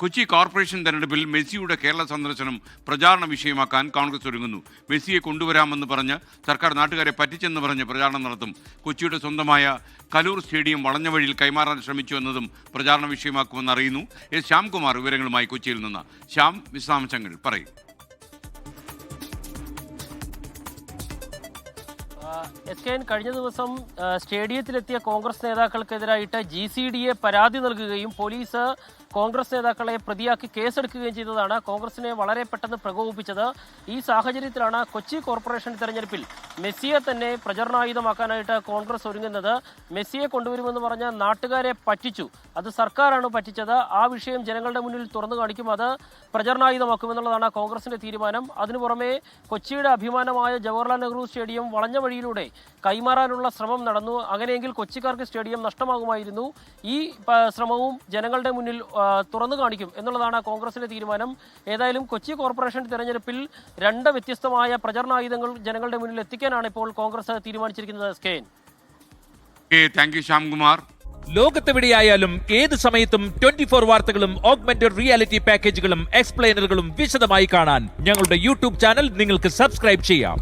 Kochi corporation തെരഞ്ഞെടുപ്പിൽ മെസ്സിയുടെ കേരള സന്ദർശനം പ്രചാരണ വിഷയമാക്കാൻ കോൺഗ്രസ് ഒരുങ്ങുന്നു. മെസ്സിയെ കൊണ്ടുവരാമെന്ന് പറഞ്ഞ് സർക്കാർ നാട്ടുകാരെ പറ്റിച്ചെന്ന് പറഞ്ഞ് പ്രചാരണം നടത്തും. കൊച്ചിയുടെ സ്വന്തമായ കലൂർ സ്റ്റേഡിയം വളഞ്ഞ വഴിയിൽ കൈമാറാൻ ശ്രമിച്ചു എന്നതും പ്രചാരണ വിഷയമാക്കുമെന്ന് അറിയുന്നു. എസ് ശ്യാംകുമാർ വിവരങ്ങളുമായി കൊച്ചിയിൽ നിന്ന്. ശ്യാം വിശദാംശങ്ങൾ പറയും. എസ് കെ എൻ കഴിഞ്ഞ ദിവസം സ്റ്റേഡിയത്തിലെത്തിയ കോൺഗ്രസ് നേതാക്കൾക്കെതിരായിട്ട് ജി സി ഡി എ പരാതി നൽകുകയും പോലീസ് കോൺഗ്രസ് നേതാക്കളെ പ്രതിയാക്കി കേസെടുക്കുകയും ചെയ്തതാണ്. കോൺഗ്രസിനെ വളരെ പെട്ടെന്ന് പ്രകോപിപ്പിച്ചത് ഈ സാഹചര്യത്തിലാണ് കൊച്ചി കോർപ്പറേഷൻ തെരഞ്ഞെടുപ്പിൽ. മെസ്സിയെ തന്നെ പ്രചരണായുധമാക്കാനായിട്ട് കോൺഗ്രസ് ഒരുങ്ങുന്നത് മെസ്സിയെ കൊണ്ടുവരുമെന്ന് പറഞ്ഞ നാട്ടുകാരെ പറ്റിച്ചു. അത് സർക്കാരാണ് പറ്റിച്ചത്. ആ വിഷയം ജനങ്ങളുടെ മുന്നിൽ തുറന്നു കാണിക്കും. അത് പ്രചരണായുധമാക്കുമെന്നുള്ളതാണ് കോൺഗ്രസിന്റെ തീരുമാനം. അതിനു പുറമെ കൊച്ചിയുടെ അഭിമാനമായ ജവഹർലാൽ നെഹ്റു സ്റ്റേഡിയം വളഞ്ഞ വഴിയിലൂടെ കൈമാറാനുള്ള ശ്രമം നടന്നു. അങ്ങനെയെങ്കിൽ കൊച്ചിക്കാർക്ക് സ്റ്റേഡിയം നഷ്ടമാകുമായിരുന്നു. ഈ ശ്രമവും ജനങ്ങളുടെ മുന്നിൽ തുറന്നു കാണിക്കും എന്നുള്ളതാണ് കോൺഗ്രസിന്റെ തീരുമാനം. ഏതായാലും കൊച്ചി കോർപ്പറേഷൻ തെരഞ്ഞെടുപ്പിൽ രണ്ട് വ്യത്യസ്തമായ പ്രചരണായുധങ്ങൾ ജനങ്ങളുടെ മുന്നിൽ എത്തിക്കാനാണ് ഇപ്പോൾ കോൺഗ്രസ് തീരുമാനിച്ചിരിക്കുന്നത് താങ്ക് യു ശ്യാംകുമാർ ലോകത്തെവിടെയായാലും ഏത് സമയത്തും ട്വന്റി ഫോർ വാർത്തകളും ഓഗ്മെന്റഡ് റിയാലിറ്റി പാക്കേജുകളും എക്സ്പ്ലെയിനറുകളും വിശദമായി കാണാൻ ഞങ്ങളുടെ യൂട്യൂബ് ചാനൽ നിങ്ങൾക്ക് സബ്സ്ക്രൈബ് ചെയ്യാം.